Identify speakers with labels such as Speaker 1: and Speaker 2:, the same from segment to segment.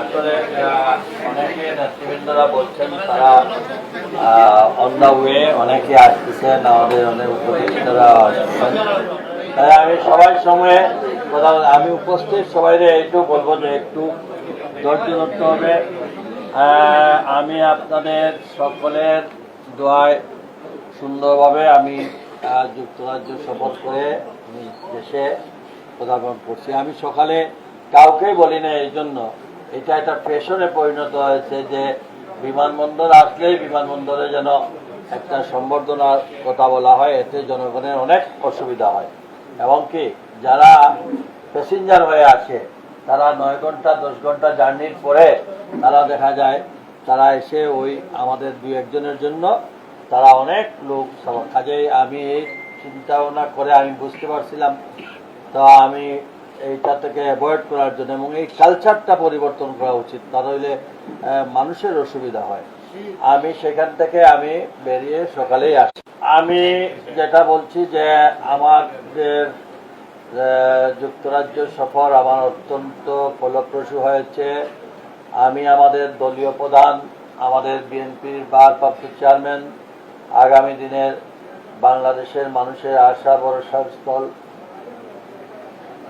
Speaker 1: আসলে অনেকে বলছেন তারা অন ওয়ে অনেকে অনেক আমি সবাই সময়ে আমি উপস্থিত সবাই একটু বলব যে একটু ধৈর্য ধরতে হবে। আমি আপনাদের সকলের দোয়ায় সুন্দরভাবে আমি যুক্তরাজ্য সফর করে দেশে পদার্পণ করছি। আমি সকালে কাউকেই বলি না এই জন্য। এটা একটা ফ্যাশনে পরিণত হয়েছে যে বিমানবন্দর আসলেই বিমানবন্দরে যেন একটা সম্বর্ধনার কথা বলা হয়, এতে জনগণের অনেক অসুবিধা হয়। এবং কি, যারা প্যাসেঞ্জার হয়ে আসে, তারা নয় ঘণ্টা, দশ ঘণ্টা জার্নির পরে তারা দেখা যায়, তারা এসে ওই আমাদের দু একজনের জন্য তারা অনেক লোক কাজেই আমি এই চিন্তা ভাবনা করে আমি বুঝতে পারছিলাম। তো আমি এইটা থেকে অ্যাভয়েড করার জন্য এবং এই কালচারটা পরিবর্তন করা উচিত, তা নইলে মানুষের অসুবিধা হয়। আমি সেখান থেকে আমি বেরিয়ে সকালেই আসি। আমি যেটা বলছি যে, আমাদের যুক্তরাজ্য সফর আমার অত্যন্ত ফলপ্রসূ হয়েছে। আমি আমাদের দলীয় প্রধান, আমাদের বিএনপির ভারপ্রাপ্ত চেয়ারম্যান, আগামী দিনের বাংলাদেশের মানুষের আশা, ভরসার স্থল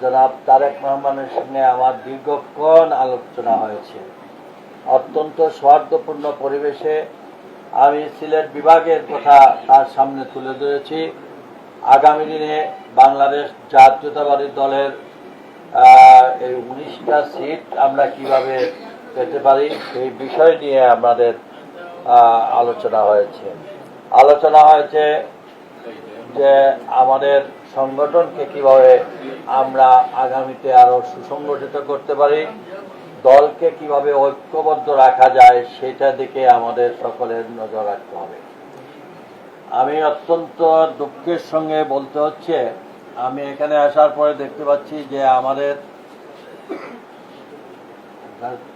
Speaker 1: জনাব তারেক রহমানের সঙ্গে আমার দীর্ঘক্ষণ আলোচনা হয়েছে। অত্যন্ত সৌহার্দ্যপূর্ণ পরিবেশে আমি সিলেট বিভাগের কথা তার সামনে তুলে ধরেছি। আগামী দিনে বাংলাদেশ জাতীয়তাবাদী দলের এই উনিশটা সিট আমরা কীভাবে পেতে পারি সেই বিষয় নিয়ে আমাদের আলোচনা হয়েছে। আলোচনা হয়েছে যে আমাদের সংগঠনকে কীভাবে আমরা আগামীতে আরও সুসংগঠিত করতে পারি, দলকে কীভাবে ঐক্যবদ্ধ রাখা যায় সেটা দিকে আমাদের সকলের নজর রাখতে হবে। আমি অত্যন্ত দুঃখের সঙ্গে বলতে হচ্ছে, আমি এখানে আসার পরে দেখতে পাচ্ছি যে আমাদের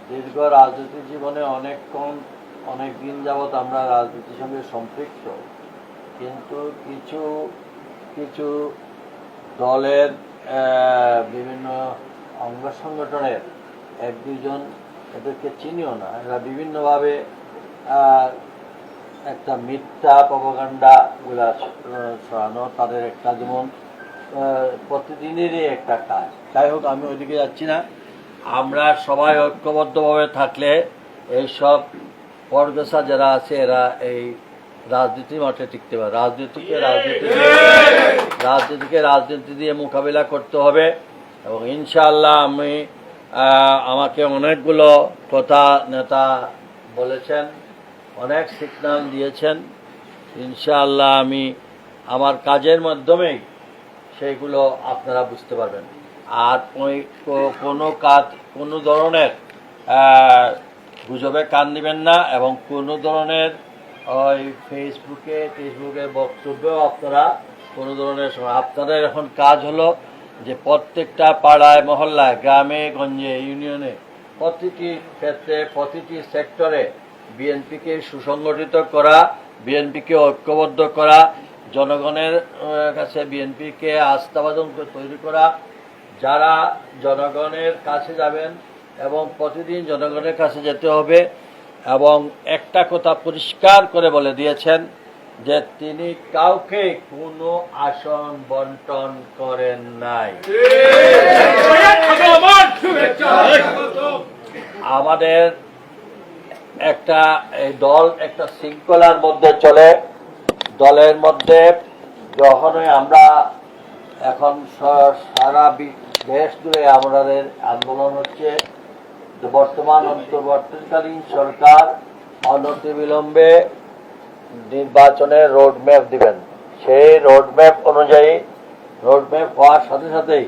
Speaker 1: দীর্ঘ রাজনীতি জীবনে অনেকক্ষণ অনেক দিন যাবৎ আমরা রাজনীতির সঙ্গে সম্পৃক্ত। কিন্তু কিছু কিছু দলের বিভিন্ন অঙ্গ সংগঠনের এক দুজন এদেরকে চিনিও না। এরা বিভিন্নভাবে একটা মিথ্যা প্রপাগান্ডা গুলা ছড়ানো তাদের একটা যেমন প্রতিদিনেরই একটা কাজ। যাই হোক, আমি ওইদিকে যাচ্ছি না। আমরা সবাই ঐক্যবদ্ধভাবে থাকলে এইসব পরদেশা যারা আছে, এরা এই রাজনীতির মাঠে টিকতে পারে। রাজনীতিকে রাজনীতি রাজনীতিকে রাজনীতি দিয়ে মোকাবিলা করতে হবে এবং ইনশাআল্লাহ আমি আমাকে অনেকগুলো কথা নেতা বলেছেন, অনেক সিগনাল দিয়েছেন। ইনশাআল্লাহ আমি আমার কাজের মাধ্যমেই সেইগুলো আপনারা বুঝতে পারবেন। আর ওই কোনো কাজ, কোনো ধরনের গুজবে কান দিবেন না এবং কোনো ধরনের ওই ফেসবুকে ফেসবুকে বক্তব্যেও আপনারা কোনো ধরনের আপনাদের এখন কাজ হলো যে প্রত্যেকটা পাড়ায়, মহল্লায়, গ্রামে, গঞ্জে, ইউনিয়নে প্রতিটি ক্ষেত্রে, প্রতিটি সেক্টরে বিএনপিকে সুসংগঠিত করা, বিএনপিকে ঐক্যবদ্ধ করা, জনগণের কাছে বিএনপিকে আস্থাবাদন করে তৈরি করা, যারা জনগণের কাছে যাবেন এবং প্রতিদিন জনগণের কাছে যেতে হবে এবং একটা কথা পরিষ্কার করে বলে দিয়েছেন যে তিনি কাউকে কোনো আসন বন্টন করেন নাই। আমাদের একটা এই দল, একটা শৃঙ্খলার মধ্যে চলে। দলের মধ্যে যখনই আমরা এখন সারা দেশ জুড়ে আমাদের আন্দোলন হচ্ছে বর্তমান অন্তর্বর্তীকালীন সরকার অনতিবিলম্বে নির্বাচনের রোডম্যাপ দিবেন। সেই রোডম্যাপ অনুযায়ী, রোডম্যাপ হওয়ার সাথে সাথেই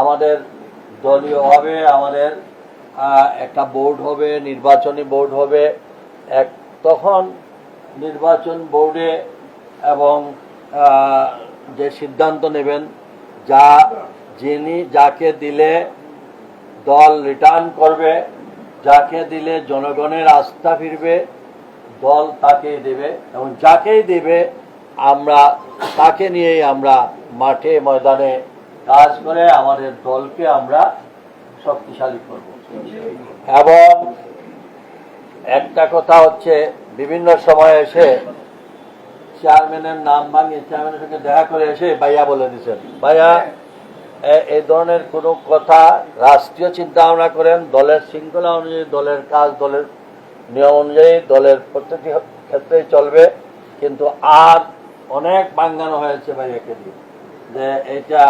Speaker 1: আমাদের দলীয়ভাবে আমাদের একটা বোর্ড হবে, নির্বাচনী বোর্ড হবে। এক, তখন নির্বাচন বোর্ডে এবং যে সিদ্ধান্ত নেবেন, যা যিনি যাকে দিলে দল রিটার্ন করবে, যাকে দিলে জনগণের আস্থা ফিরবে, দল তাকেই দেবে এবং যাকেই দেবে, আমরা তাকে নিয়েই আমরা মাঠে, ময়দানে কাজ করে আমাদের দলকে আমরা শক্তিশালী করব। এবং একটা কথা হচ্ছে, বিভিন্ন সময় এসে চেয়ারম্যানের নাম ভাঙিয়ে চেয়ারম্যানের সঙ্গে দেখা করে এসে ভাইয়া বলে দিচ্ছেন ভাইয়া এই ধরনের কোনো কথা রাষ্ট্রীয় চিন্তা ভাবনা করেন, দলের শৃঙ্খলা অনুযায়ী, দলের কাজ, দলের নিয়ম অনুযায়ী, দলের প্রত্যেকটি ক্ষেত্রেই চলবে। কিন্তু আর অনেক বাঙ্গানো হয়েছে ভাইয়াকে দিয়ে যে এটা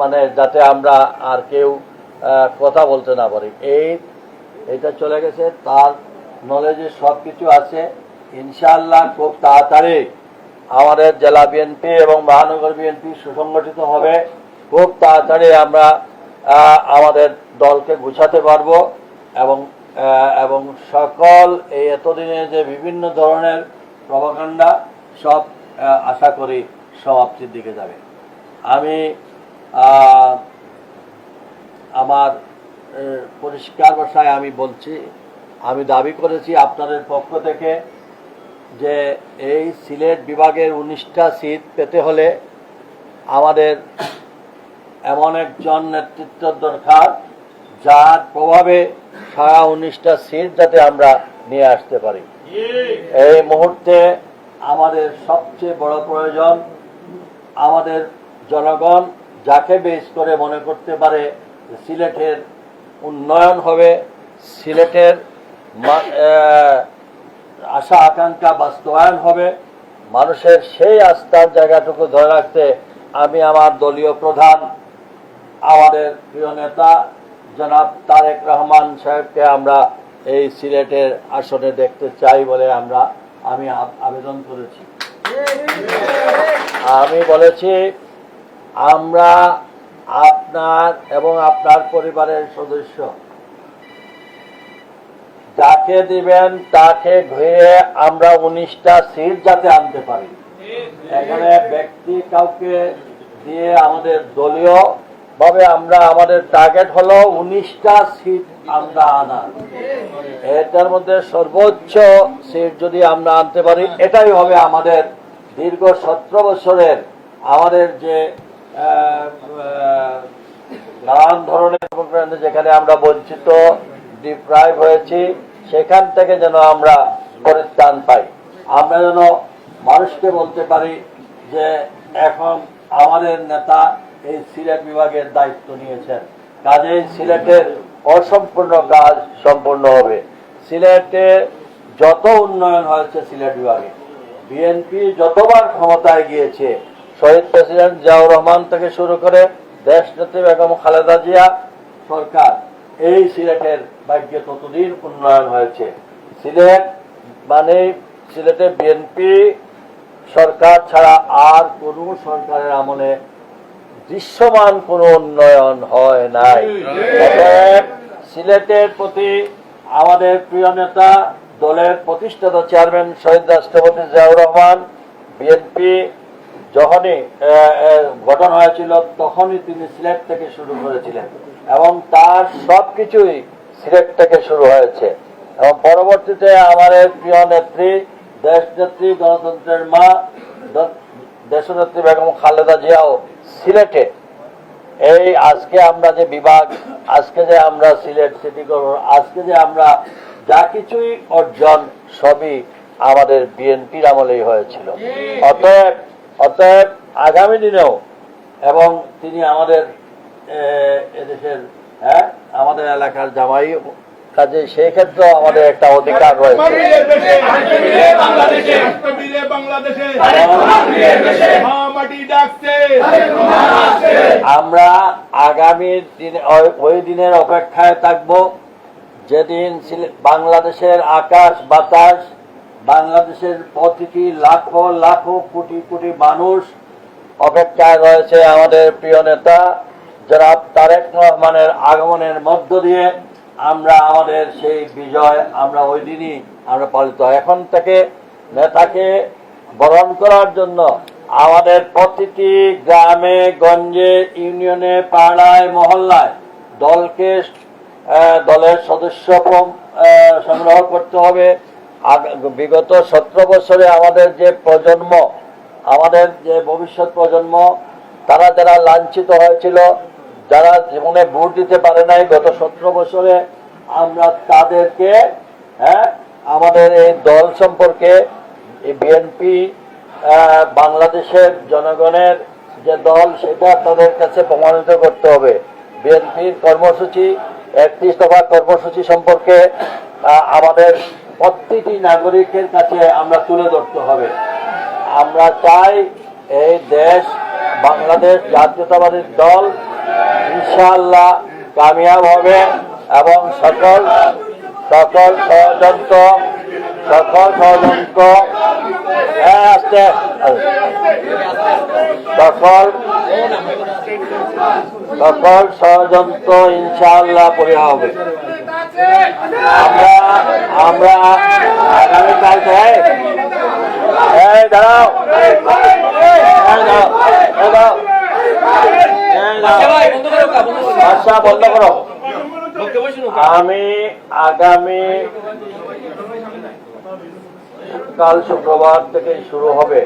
Speaker 1: মানে যাতে আমরা আর কেউ কথা বলতে না পারি। এই, এটা চলে গেছে, তার নলেজে সব কিছু আছে। ইনশাআল্লাহ খুব তাড়াতাড়ি আমাদের জেলা বিএনপি এবং মহানগর বিএনপি সুসংগঠিত হবে। খুব তাড়াতাড়ি আমরা আমাদের দলকে গুছাতে পারব এবং এবং সকল এই এতদিনে যে বিভিন্ন ধরনের প্রভাকাণ্ডা সব আশা করি সমাপ্তির দিকে যাবে। আমি আমার পরিষ্কার ভাষায় আমি বলছি, আমি দাবি করেছি আপনাদের পক্ষ থেকে যে এই সিলেট বিভাগের উনিশটা সিট পেতে হলে আমাদের এমন একজন নেতৃত্ব দরকার, যার প্রভাবে সারা উনিশটা সিট যাতে আমরা নিয়ে আসতে পারি। এই মুহূর্তে আমাদের সবচেয়ে বড় প্রয়োজন আমাদের জনগণ, যাকে বেশ করে মনে করতে পারে সিলেটের উন্নয়ন হবে, সিলেটের আশা আকাঙ্ক্ষা বাস্তবায়ন হবে, মানুষের সেই আস্থার জায়গাটুকু ধরে রাখতে আমি আমার দলীয় প্রধান আমাদের প্রিয় নেতা জনাব তারেক রহমান সাহেবকে আমরা এই সিলেটের আসনে দেখতে চাই বলে আমরা, আমি আবেদন করেছি। আমি বলেছি, আমরা আপনার এবং আপনার পরিবারের সদস্য। যাকে দিবেন তাকে ঘুরে আমরা উনিশটা সিট যাতে আনতে পারি। এখানে ব্যক্তি কাউকে দিয়ে আমাদের দলীয় ভাবে আমরা আমাদের টার্গেট হলো উনিশটা সিট আমরা আনা এটার মধ্যে সর্বোচ্চ সিট যদি আমরা আনতে পারি, এটাই হবে আমাদের দীর্ঘ সতেরো বছরের আমাদের যে নানান ধরনের যেখানে আমরা বঞ্চিত ডিপ্রাইভ হয়েছি, সেখান থেকে যেন আমরা পরিত্রাণ পাই। আমরা যেন মানুষকে বলতে পারি যে, এখন আমাদের নেতা এই সিলেট বিভাগের দায়িত্ব নিয়েছেন। কাজেই সিলেটের অসম্পূর্ণ কাজ সম্পূর্ণ হবে। সিলেটে যত উন্নয়ন হয়েছে সিলেট বিভাগে বিএনপি যতবার ক্ষমতায় গিয়েছে, শহীদ প্রেসিডেন্ট জিয়াউর রহমান থেকে শুরু করে দেশনেত্রী বেগম খালেদা জিয়া সরকার, এই সিলেটের ভাগ্যে ততদিন উন্নয়ন হয়েছে। সিলেট মানে সিলেটে বিএনপি সরকার ছাড়া আর কোনো সরকারের আমলে দৃশ্যমান কোনো উন্নয়ন হয় নাই। সিলেটের প্রতি আমাদের প্রিয় নেতা দলের প্রতিষ্ঠাতা চেয়ারম্যান শহীদ রাষ্ট্রপতি জিয়াউর রহমান বিএনপি যখনই গঠন হয়েছিল তখনই তিনি সিলেট থেকে শুরু করেছিলেন এবং তার সবকিছুই সিলেট থেকে শুরু হয়েছে। এবং পরবর্তীতে আমাদের প্রিয় নেত্রী দেশ নেত্রী গণতন্ত্রের মা দেশনেত্রী বেগম খালেদা জিয়াও সিলেটে। এই আজকে আমরা যে বিভাগ, আজকে যে আমরা সিলেট সিটি কর্পোরেশন আজকে যে আমরা যা কিছুই অর্জন, সবই আমাদের বিএনপির আমলেই হয়েছিল। অতএব অতএব আগামী দিনেও এবং তিনি আমাদের এদেশের হ্যাঁ আমাদের এলাকার জামাই কাজে সেই ক্ষেত্রেও আমাদের একটা অধিকার রয়েছে। আমরা আগামী দিনে ওই- দিনের অপেক্ষায় থাকব। যেদিন বাংলাদেশের আকাশ বাতাস বাংলাদেশের প্রতিটি লাখো লাখো কোটি কোটি মানুষ অপেক্ষায় রয়েছে আমাদের প্রিয় নেতা যারা তারেক রহমানের আগমনের মধ্য দিয়ে। আমরা আমাদের সেই বিজয় আমরা ওই দিনই আমরা পালিত। এখন থেকে নেতাকে বরণ করার জন্য আমাদের প্রতিটি গ্রামে, গঞ্জে, ইউনিয়নে, পাড়ায়, মহল্লায় দলকে দলের সদস্য সংগ্রহ করতে হবে বিগত সতেরো বছরে আমাদের যে প্রজন্ম, আমাদের যে ভবিষ্যৎ প্রজন্ম, তারা যারা লাঞ্ছিত হয়েছিল যারা জীবনে ভোট দিতে পারে নাই, গত সতেরো বছরে আমরা তাদেরকে হ্যাঁ আমাদের এই দল সম্পর্কে বিএনপি বাংলাদেশের জনগণের যে দল, সেটা তাদের কাছে প্রমাণিত করতে হবে। বিএনপির কর্মসূচি, একত্রিশ দফা কর্মসূচি সম্পর্কে আমাদের প্রতিটি নাগরিকের কাছে আমরা তুলে ধরতে হবে। আমরা চাই এই দেশ, বাংলাদেশ জাতীয়তাবাদী দল ইনশাআল্লাহ কামিয়াব হবে এবং সকল সকল ষড়যন্ত্র সকল ষড়যন্ত্র হ্যাঁ আসতে সকল সকল ষড়যন্ত্র ইনশাআল্লাহ পরিহার হবে। আমরা আমরা আগামীকাল দাঁড়াও এই দাঁড়াও। এই দাঁড়াও। আচ্ছা বন্ধ করো আমি আগামী কাল শুক্রবার থেকে শুরু হবে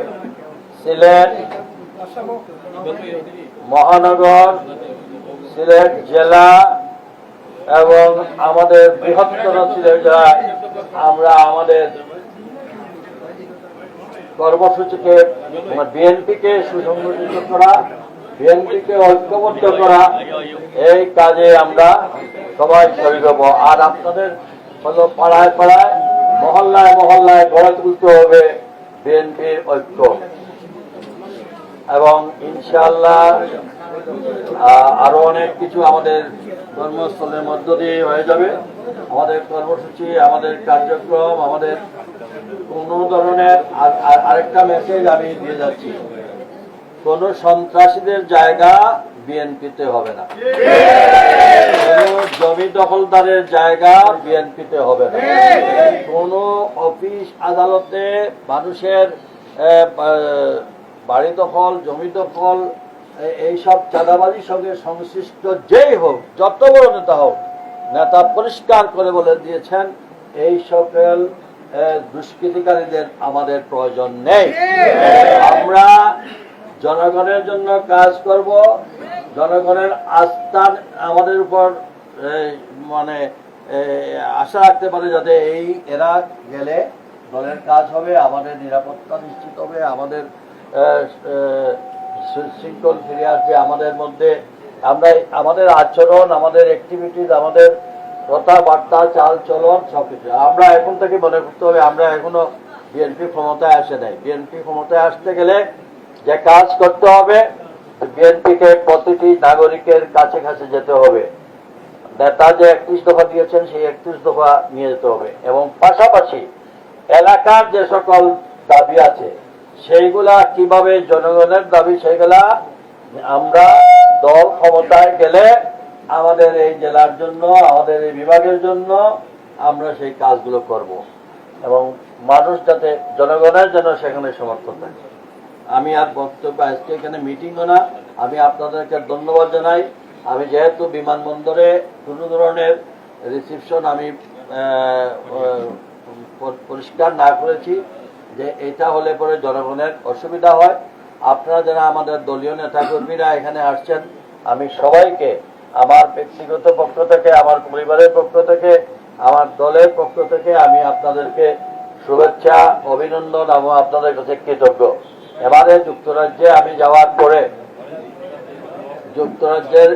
Speaker 1: সিলেট মহানগর সিলেট জেলা এবং আমাদের বৃহত্তর সিলেট জেলায় আমরা আমাদের কর্মসূচিকে বিএনপিকে সুসংগঠিত করা বিএনপিকে ঐক্যবদ্ধ করা, এই কাজে আমরা সবাই শরীর হব। আর আপনাদের হলো পাড়ায় পাড়ায়, মহল্লায় মহল্লায় গড়ে তুলতে হবে বিএনপির ঐক্য। এবং ইনশাআল্লাহ আরও অনেক কিছু আমাদের কর্মস্থলের মধ্য দিয়ে হয়ে যাবে। আমাদের কর্মসূচি, আমাদের কার্যক্রম, আমাদের কোনো ধরনের আর- আর- আরেকটা মেসেজ আমি দিয়ে যাচ্ছি। কোন সন্ত্রাসীদের জায়গা বিএনপিতে হবে না। জমি দখলদারের জায়গা বিএনপিতে হবে না। কোন অফিস আদালতে মানুষের বাড়ি দখল, জমি দখল এইসব চাঁদাবাজির সঙ্গে সংশ্লিষ্ট যেই হোক, যত বড় নেতা হোক, নেতা পরিষ্কার করে বলে দিয়েছেন, এই সকল দুষ্কৃতিকারীদের আমাদের প্রয়োজন নেই। আমরা জনগণের জন্য কাজ করব। জনগণের আস্থা আমাদের উপর মানে আশা রাখতে পারে যাতে এই এরা গেলে দলের কাজ হবে, আমাদের নিরাপত্তা নিশ্চিত হবে, আমাদের শৃঙ্খল ফিরে আসবে আমাদের মধ্যে। আমরা আমাদের আচরণ, আমাদের অ্যাক্টিভিটিস আমাদের কথাবার্তা চাল চলন সবকিছু। আমরা এখন থেকে মনে করতে হবে, আমরা এখনও বিএনপি ক্ষমতায় আসে নাই। বিএনপি ক্ষমতায় আসতে গেলে যে কাজ করতে হবে, বিএনপিকে প্রতিটি নাগরিকের কাছে কাছে যেতে হবে। নেতা যে একত্রিশ দফা দিয়েছেন, সেই একত্রিশ দফা নিয়ে যেতে হবে। এবং পাশাপাশি এলাকার যে সকল দাবি আছে, সেইগুলা কীভাবে জনগণের দাবি, সেইগুলা আমরা দল ক্ষমতায় গেলে আমাদের এই জেলার জন্য, আমাদের এই বিভাগের জন্য আমরা সেই কাজগুলো করব। এবং মানুষ যাতে জনগণের জন্য সেখানে সমর্থন থাকে। আমি আর বক্তব্য, আজকে এখানে মিটিংও না। আমি আপনাদেরকে ধন্যবাদ জানাই। আমি যেহেতু বিমানবন্দরে কোনো ধরনের রিসিপশন আমি পরিষ্কার না করেছি, যে এটা হলে পরে জনগণের অসুবিধা হয়। আপনারা যারা আমাদের দলীয় নেতাকর্মীরা এখানে আসছেন, আমি সবাইকে, আমার ব্যক্তিগত পক্ষ থেকে, আমার পরিবারের পক্ষ থেকে, আমার দলের পক্ষ থেকে আমি আপনাদেরকে শুভেচ্ছা, অভিনন্দন এবং আপনাদের কাছে কৃতজ্ঞ। এবারে যুক্তরাজ্যে আমি যাওয়ার পরে যুক্তরাজ্যের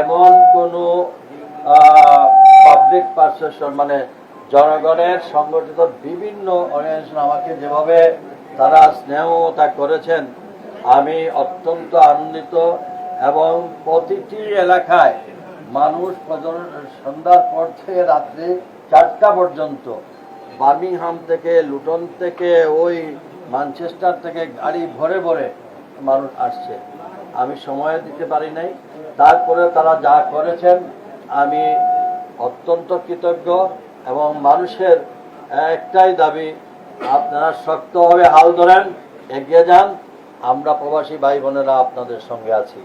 Speaker 1: এমন কোনো পাবলিক পারসেপশন মানে জনগণের সংগঠিত বিভিন্ন অর্গানাইজেশন আমাকে যেভাবে তারা স্নেহতা করেছেন, আমি অত্যন্ত আনন্দিত এবং প্রতিটি এলাকায় মানুষ সন্ধ্যার পর থেকে রাত্রি চারটা পর্যন্ত। বার্মিংহাম থেকে, লুটন থেকে, ওই ম্যানচেস্টার থেকে গাড়ি ভরে ভরে মানুষ আসছে। আমি সময় দিতে পারি নাই। তারপরে তারা যা করেছেন, আমি অত্যন্ত কৃতজ্ঞ এবং মানুষের একটাই দাবি, আপনারা শক্তভাবে হাল ধরেন, এগিয়ে যান। আমরা প্রবাসী ভাই বোনেরা আপনাদের সঙ্গে আছি।